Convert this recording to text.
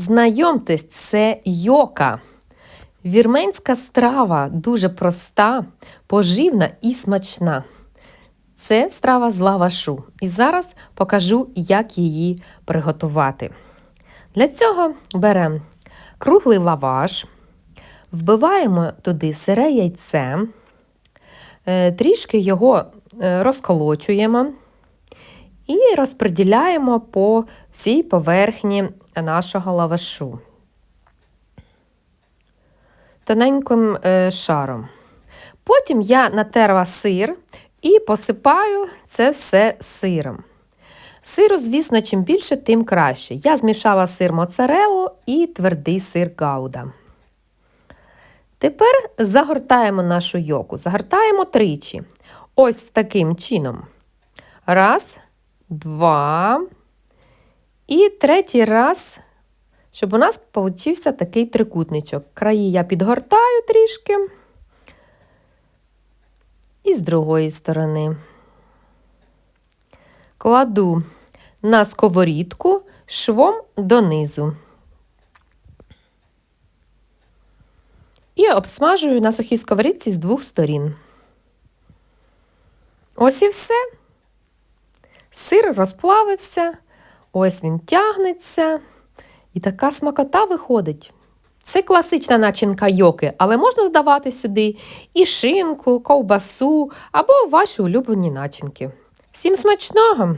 Знайомтесь, це йока. Вірменська страва дуже проста, поживна і смачна. Це страва з лавашу. І зараз покажу, як її приготувати. Для цього беремо круглий лаваш, вбиваємо туди сире яйце, е, трішки його е, розколочуємо і розподіляємо по всій поверхні нашого лавашу тоненьким е, шаром. Потім я натерла сир і посипаю це все сиром. Сиру, звісно, чим більше, тим краще. Я змішала сир моцарелло і твердий сир гауда. Тепер загортаємо нашу йоку. Загортаємо тричі. Ось таким чином. Раз, два. І третій раз, щоб у нас получився такий трикутничок. Краї я підгортаю трішки. І з другої сторони. Кладу на сковорідку швом донизу. І обсмажую на сухій сковорідці з двох сторін. Ось і все. Сир розплавився, ось він тягнеться. І така смакота виходить. Це класична начинка йоки, але можна додавати сюди і шинку, ковбасу або ваші улюблені начинки. Всім смачного!